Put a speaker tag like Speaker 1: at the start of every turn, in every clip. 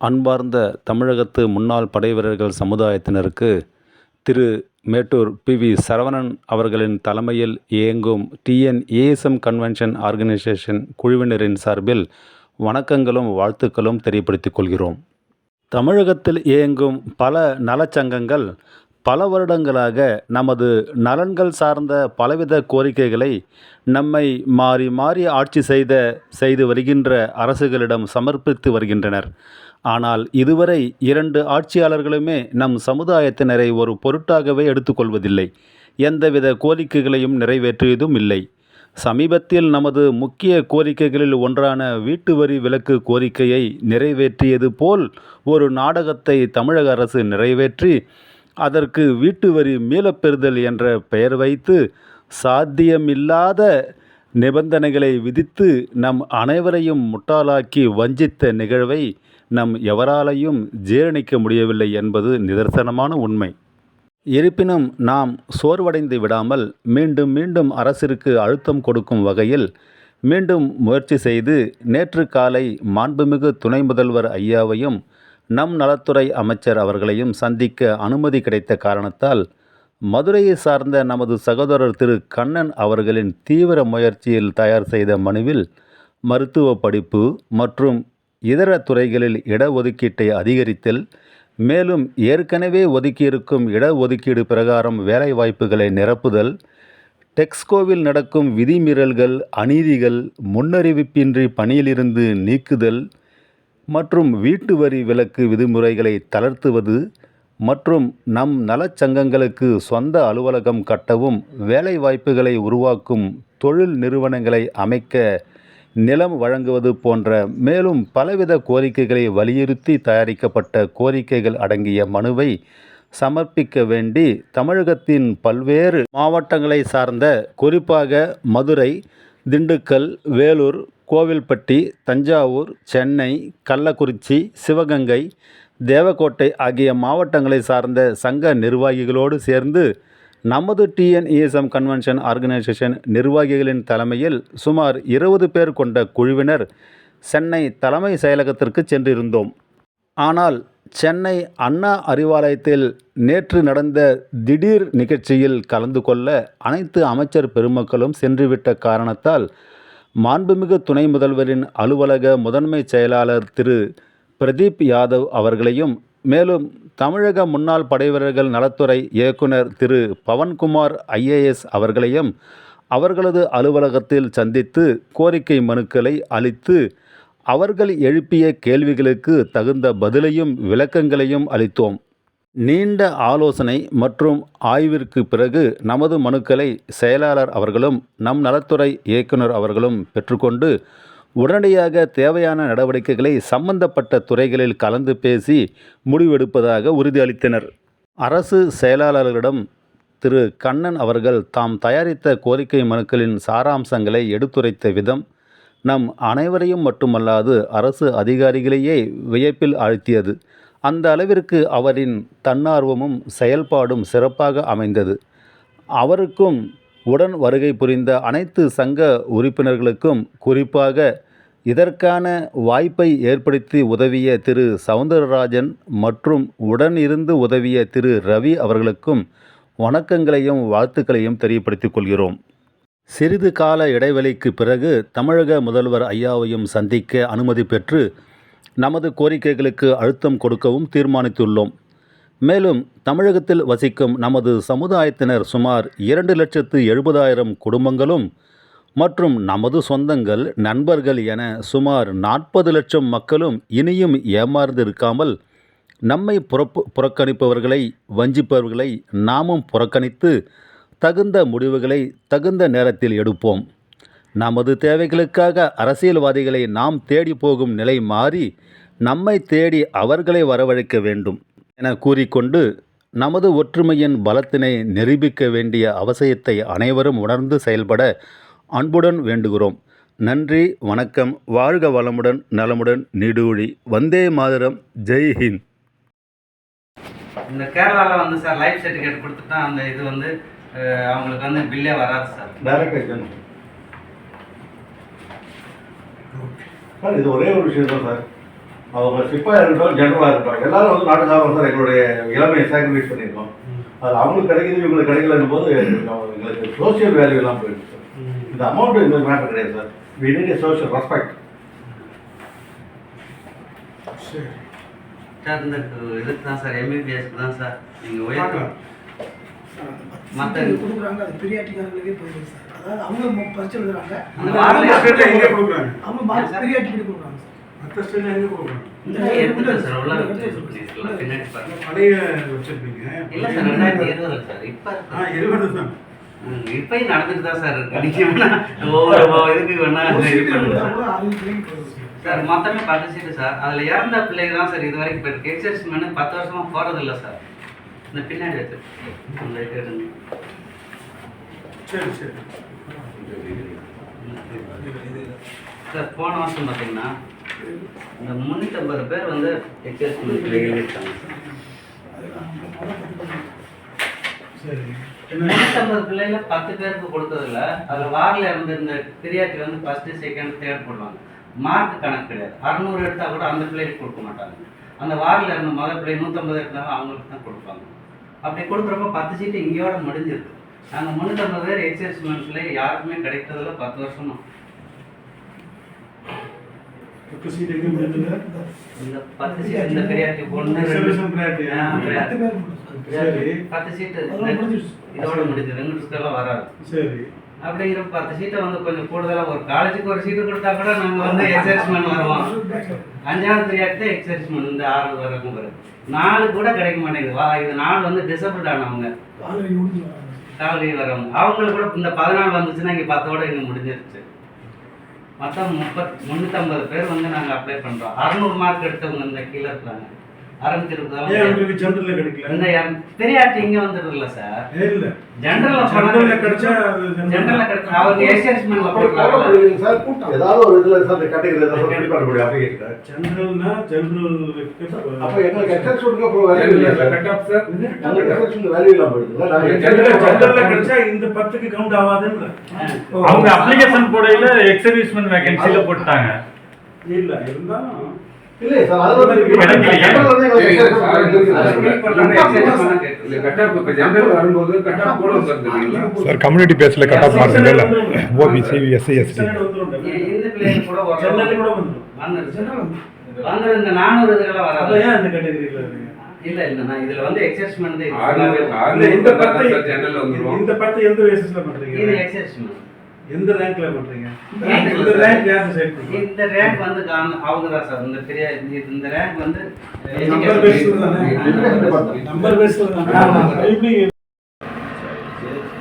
Speaker 1: அன்பார்ந்த தமிழகத்து முன்னாள் படைவீரர்கள் சமுதாயத்தினருக்கு திரு மேட்டூர் பி வி சரவணன் அவர்களின் தலைமையில் இயங்கும் டிஎன்ஏஎஸ்எம் கன்வென்ஷன் ஆர்கனைசேஷன் குழுவினரின் சார்பில் வணக்கங்களும் வாழ்த்துக்களும் தெரியப்படுத்திக் கொள்கிறோம். தமிழகத்தில் இயங்கும் பல நலச்சங்கங்கள் பல வருடங்களாக நமது நலன்கள் சார்ந்த பலவித கோரிக்கைகளை நம்மை மாறி மாறி ஆட்சி செய்த செய்து வருகின்ற அரசுகளிடம் சமர்ப்பித்து வருகின்றனர். ஆனால் இதுவரை இரண்டு ஆட்சியாளர்களுமே நம் சமுதாயத்தினரை ஒரு பொருட்டாகவே எடுத்துக்கொள்வதில்லை. எந்தவித கோரிக்கைகளையும் நிறைவேற்றியதும் இல்லை. சமீபத்தில் நமது முக்கிய கோரிக்கைகளில் ஒன்றான வீட்டு வரி விலக்கு கோரிக்கையை நிறைவேற்றியது போல் ஒரு நாடகத்தை தமிழக அரசு நிறைவேற்றி அதற்கு வீட்டு வரி மீளப்பெறுதல் என்ற பெயர் வைத்து சாத்தியமில்லாத நிபந்தனைகளை விதித்து நம் அனைவரையும் முட்டாளாக்கி வஞ்சித்த நிகழ்வை நம் எவராலையும் ஜீரணிக்க முடியவில்லை என்பது நிதர்சனமான உண்மை. இருப்பினும் நாம் சோர்வடைந்து விடாமல் மீண்டும் மீண்டும் அரசிற்கு அழுத்தம் கொடுக்கும் வகையில் மீண்டும் முயற்சி செய்து நேற்று காலை மாண்புமிகு துணை முதல்வர் ஐயாவையும் நம் நலத்துறை அமைச்சர் அவர்களையும் சந்திக்க அனுமதி கிடைத்த காரணத்தால் மதுரையை சார்ந்த நமது சகோதரர் திரு கண்ணன் அவர்களின் தீவிர முயற்சியில் தயார் செய்த மனுவில் மருத்துவ படிப்பு மற்றும் இதர துறைகளில் இடஒதுக்கீட்டை அதிகரித்தல் மேலும் ஏற்கனவே ஒதுக்கியிருக்கும் இடஒதுக்கீடு பிரகாரம் வேலைவாய்ப்புகளை நிரப்புதல் டெக்ஸ்கோவில் நடக்கும் விதிமீறல்கள் அநீதிகள் முன்னறிவிப்பின்றி பணியிலிருந்து நீக்குதல் மற்றும் வீட்டு வரி விலக்கு விதிமுறைகளை தளர்த்துவது மற்றும் நம் நலச்சங்கங்களுக்கு சொந்த அலுவலகம் கட்டவும் வேலைவாய்ப்புகளை உருவாக்கும் தொழில் நிறுவனங்களை அமைக்க நிலம் வழங்குவது போன்ற மேலும் பலவித கோரிக்கைகளை வலியுறுத்தி தயாரிக்கப்பட்ட கோரிக்கைகள் அடங்கிய மனுவை சமர்ப்பிக்க வேண்டி தமிழகத்தின் பல்வேறு மாவட்டங்களை சார்ந்த குறிப்பாக மதுரை திண்டுக்கல் வேலூர் கோவில்பட்டி தஞ்சாவூர் சென்னை கள்ளக்குறிச்சி சிவகங்கை தேவக்கோட்டை ஆகிய மாவட்டங்களை சார்ந்த சங்க நிர்வாகிகளோடு சேர்ந்து நமது டிஎன்இஎஸ்எம் கன்வென்ஷன் ஆர்கனைசேஷன் நிர்வாகிகளின் தலைமையில் சுமார் இருபது பேர் கொண்ட குழுவினர் சென்னை தலைமை செயலகத்திற்கு சென்றிருந்தோம். ஆனால் சென்னை அண்ணா அறிவாலயத்தில் நேற்று நடந்த திடீர் நிகழ்ச்சியில் கலந்து கொள்ள அனைத்து அமைச்சர் பெருமக்களும் சென்றுவிட்ட காரணத்தால் மாண்புமிகு துணை முதல்வரின் அலுவலக முதன்மை செயலாளர் திரு பிரதீப் யாதவ் அவர்களையும் மேலும் தமிழக முன்னாள் படைவீரர்கள் நலத்துறை இயக்குனர் திரு பவன்குமார் ஐஏஎஸ் அவர்களையும் அவர்களது அலுவலகத்தில் சந்தித்து கோரிக்கை மனுக்களை அளித்து அவர்கள் எழுப்பிய கேள்விகளுக்கு தகுந்த பதிலையும் விளக்கங்களையும் அளித்தோம். நீண்ட ஆலோசனை மற்றும் ஆய்விற்கு பிறகு நமது மனுக்களை செயலாளர் அவர்களும் நம் நலத்துறை இயக்குனர் அவர்களும் பெற்றுக்கொண்டு உடனடியாக தேவையான நடவடிக்கைகளை சம்பந்தப்பட்ட துறைகளில் கலந்து பேசி முடிவெடுப்பதாக உறுதியளித்தனர். அரசு செயலாளர்களிடம் திரு. கண்ணன் அவர்கள் தாம் தயாரித்த கோரிக்கை மனுக்களின் சாராம்சங்களை எடுத்துரைத்த விதம் நம் அனைவரையும் மட்டுமல்லாது அரசு அதிகாரிகளையே வியப்பில் ஆழ்த்தியது. அந்த அளவிற்கு அவரின் தன்னார்வமும் செயல்பாடும் சிறப்பாக அமைந்தது. அவருக்கும் உடன் வருகை புரிந்த அனைத்து சங்க உறுப்பினர்களுக்கும் குறிப்பாக இதற்கான வாய்ப்பை ஏற்படுத்தி உதவிய திரு சவுந்தரராஜன் மற்றும் உடன் இருந்து உதவிய திரு ரவி அவர்களுக்கும் வணக்கங்களையும் வாழ்த்துக்களையும் தெரியப்படுத்திக் கொள்கிறோம். சிறிது கால இடைவெளிக்கு பிறகு தமிழக முதல்வர் ஐயாவையும் சந்திக்க அனுமதி பெற்று நமது கோரிக்கைகளுக்கு அழுத்தம் கொடுக்கவும் தீர்மானித்துள்ளோம். மேலும் தமிழகத்தில் வசிக்கும் நமது சமுதாயத்தினர் சுமார் இரண்டு லட்சத்து எழுபதாயிரம் குடும்பங்களும் மற்றும் நமது சொந்தங்கள் நண்பர்கள் என சுமார் நாற்பது லட்சம் மக்களும் இனியும் ஏமாறந்திருக்காமல் நம்மை புறப்பு புறக்கணிப்பவர்களை வஞ்சிப்பவர்களை நாமும் புறக்கணித்து தகுந்த முடிவுகளை தகுந்த நேரத்தில் எடுப்போம். நமது தேவைகளுக்காக அரசியல்வாதிகளை நாம் தேடி போகும் நிலை மாறி நம்மை தேடி அவர்களை வரவழைக்க வேண்டும். என கூறிக்கொண்டு நமது ஒற்றுமையின் பலத்தினை நிரூபிக்க வேண்டிய அவசியத்தை அனைவரும் உணர்ந்து செயல்பட அன்புடன் வேண்டுகிறோம். நன்றி வணக்கம். வாழ்க வளமுடன் நலமுடன் நீடூழி. வந்தே மாதரம். ஜெய் ஹிந்த்.
Speaker 2: இந்த கேரளாவில் வந்து சார் லைஃப் சர்டிஃபிகேட் கொடுத்துட்டா அந்த இது வந்து அவங்களுக்கு வந்து பில்லே வராது சார்.
Speaker 3: டைரக்ட் சார் இது ஒரே ஒரு விஷயம் தான் சார். அவங்க சிப்பாக இருக்கட்டும் ஜெனரலாக இருக்கட்டும் எல்லாரும் வந்து நாட்டுக்காக சார் எங்களுடைய இளமையை சாக்ரிஃபைஸ் பண்ணியிருக்கோம். அது அவங்களுக்கு கிடைக்குது இவங்களுக்கு கிடைக்கலன்னும் போது எங்களுக்கு சோஷியல் வேல்யூ எல்லாம் போயிடுது சார். இந்த அமௌண்ட் எங்களுக்கு மேட்டர் கிடையாது sir. We need a social respect
Speaker 4: சரி.
Speaker 2: சார் இந்த இதுக்கு தான் சார் எம்பிபிஎஸ்க்கு தான் சார். நீங்கள் உயர்த்த மத்த-
Speaker 5: மற்ற கொடுக்குறாங்க அது பெரியாட்டிக்காரங்களுக்கே போயிடுது சார். அதாவது அவங்க பரிச்சை எழுதுறாங்க அவங்க பெரியாட்டிக்கு கொடுக்குறாங்க சார்.
Speaker 4: மற்ற ஸ்டேட்ல எங்கே கொடுக்குறாங்க
Speaker 2: எடுத்துட்டேன் சார் உள்ள பின்னாடி பாருங்க.
Speaker 4: பழைய வச்சிருப்பீங்க.
Speaker 2: இல்லை சார் ரெண்டாயிரத்தி இருபது சார் இப்போ
Speaker 4: ஆ இருபது தான்.
Speaker 2: ம், இப்பயும் நடந்துட்டு தான் சார் இருக்கு. ஒவ்வொரு இதுக்கு வேணா சார். மொத்தமே பத்து சீட்டு சார். அதுல இறந்த பிள்ளைங்க தான் சார் இது வரைக்கும் போயிருக்கு எக்ஸர்ஸ் மேனு பத்து வருஷமா போறது இல்ல சார். இந்த பின்னாடி வச்சு.
Speaker 4: சரி சரி.
Speaker 2: சார் போன வருஷம் பார்த்தீங்கன்னா இந்த முன்னூற்றம்பது பேர் வந்து எக்ஸர்ஸ் மேன் பிள்ளைகள் பிள்ளைல பத்து பேருக்கு கொடுத்ததில்ல. அதுல வாரில் இருந்து இந்த பிரியாட்டி வந்து ஃபர்ஸ்ட் செகண்ட் தேர்ட் போடுவாங்க. மார்க் கணக்கு கிடையாது. அறநூறு எடுத்தால் கூட அந்த பிள்ளைக்கு கொடுக்க மாட்டாங்க. அந்த வாரில் இருந்த முதல் பிள்ளை நூற்றம்பது எடுத்தாலும் அவங்களுக்கு தான் கொடுப்பாங்க. அப்படி கொடுக்குறப்ப பத்து சீட்டு இங்கேயோட முடிஞ்சிருக்கு. நாங்கள் முந்நூற்றம்பது பேர் எக்ஸர்ஸ்மெண்ட் பிள்ளை யாருக்குமே கிடைக்கிறதில்ல பத்து
Speaker 4: வருஷமும் சீட் எங்கே முடிஞ்சது
Speaker 2: இந்த பத்து சீட்டு இந்த பிரியாட்டி ஒன்று
Speaker 4: ரிசர்வேஷன் பிராட்டி
Speaker 2: ஆ,
Speaker 5: பத்து பேர் மட்டும் சார்.
Speaker 4: சரி.
Speaker 2: பத்து சீட்டு
Speaker 5: அதெல்லாம் முடிஞ்சிருச்சு.
Speaker 2: இதோட முடிஞ்சு ரெண்டு வராது.
Speaker 4: சரி.
Speaker 2: அப்படிங்கிற பத்து சீட்டை வந்து கொஞ்சம் கூடுதலா ஒரு காலேஜுக்கு ஒரு சீட்டு கொடுத்தா கூட நாங்க வந்து எக்ஸர்ஸ்மெண்ட் வருவோம். அஞ்சாவது பீரியட் தான் எக்ஸர்ஸ்மெண்ட் இந்த ஆறு வரைக்கும் வரும். நாலு கூட கிடைக்க மாட்டேங்குது. வா இது நாலு வந்து டிசபிள் ஆனவங்க. காலரி வரவங்க அவங்களுக்கு கூட இந்த பதினாலு வந்துச்சுன்னா இங்கே பத்தோட இங்கே முடிஞ்சிருச்சு. மொத்தம் முப்பத் முந்நூற்றம்பது பேர் வந்து நாங்கள் அப்ளை பண்ணுறோம் அறநூறு மார்க் எடுத்தவங்க இந்த கீழே இருக்கிறாங்க.
Speaker 4: உங்களுக்கு ஜென்ரல்ல கிடைக்கல?
Speaker 2: பெரியாட்டி இங்கே வந்துடுதுல்ல சார்.
Speaker 4: இல்ல
Speaker 2: ஜென்ரல்ல
Speaker 4: ஜென்ரல்ல கிடைச்சா
Speaker 2: ஜென்ரல்ல கிடைச்சா அவங்க
Speaker 3: போடப்படுவீங்க சார். ஏதாவது ஒரு இதில் சார் இந்த கேட்டகரி ஏதாவது ரெடி பண்ண முடியும் அப்ளிகேஷன்
Speaker 4: ஜென்ரல்னா ஜென்ரல்
Speaker 3: அப்போ அப்புறம் வேல்யூ இல்லை சார்? வேல்யூ இல்லாமல் போயிடுது நாங்கள்
Speaker 4: ஜென்ரல்ல கிடைச்சா இந்த பத்துக்கு கவுண்ட் ஆகாதுன்ற.
Speaker 6: அவங்க அப்ளிகேஷன் போடையில எக்ஸர்வீஸ்மெண்ட் வேகன்சில போட்டாங்க.
Speaker 4: இல்ல இருந்தாலும்
Speaker 3: சார்
Speaker 7: இல்ல
Speaker 8: கம்யூனிட்டி பேஸில் கட் ஆஃப் மார்க் இல்லைல்ல ஓபிசி எஸ்சி எஸ்டி
Speaker 2: இ- இந்த பிள்ளைங்க கூட ஒரு
Speaker 4: ஜென்ரல் கூட வந்துடும்
Speaker 2: வந்துருச்சு.
Speaker 5: ஜெனரல் வந்து
Speaker 2: வந்து இந்த நானூறு இதுக்கெல்லாம் வராது.
Speaker 4: ஏன் அந்த கேட்டகரியில இருக்கீங்க
Speaker 2: இல்ல இல்ல நான் இதுல வந்து
Speaker 4: இல்ல
Speaker 7: ஆறுல
Speaker 4: இந்த பத்து இந்த பத்து எந்த பேசிஸ்ல
Speaker 2: இது
Speaker 4: பண்றீங்க
Speaker 2: எக்ஸர்ஸ்மெண்ட்
Speaker 4: எந்த ரேங்க்ல பண்றீங்க? இந்த ரேங்க் யார் டிசைட் பண்ணுறீங்க
Speaker 2: இந்த ரேங்க் வந்து காரண- அவங்க தான் சார். இந்த பெரிய இந்த ரேங்க் வந்து
Speaker 4: நம்பர் பேஸ்ல தானே? நம்பர் பேஸ்ல தானே? எப்படி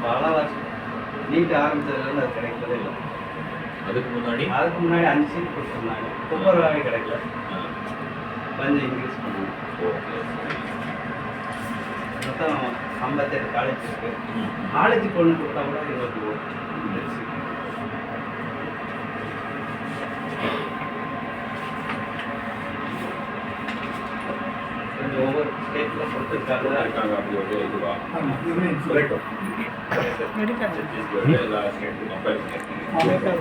Speaker 2: பல வருஷம் நீட் ஆரம்பிச்சதுல இருந்து அது கிடைக்கவே இல்லை.
Speaker 6: அதுக்கு முன்னாடி?
Speaker 2: அதுக்கு முன்னாடி அஞ்சு சீட் கொடுத்துருந்தாங்க. துப்புரவாவே கிடைக்கல. கொஞ்சம் இன்க்ரீஸ் பண்ணாங்க மொத்தம் ஐம்பத்தெட்டு காலேஜ் இருக்கு காலேஜ் பொண்ணு கொடுத்தா கூட இருபத்தி ஒரு கொஞ்சம் ஒவ்வொரு ஸ்டேட்ல கொடுத்துருக்காங்க
Speaker 6: இருக்காங்க அப்படி ஒரு இதுவா
Speaker 5: ஆமா, இதுவே மெடிக்கல்
Speaker 6: எல்லா ஸ்டேட்டுக்கும்
Speaker 5: அமெரிக்கா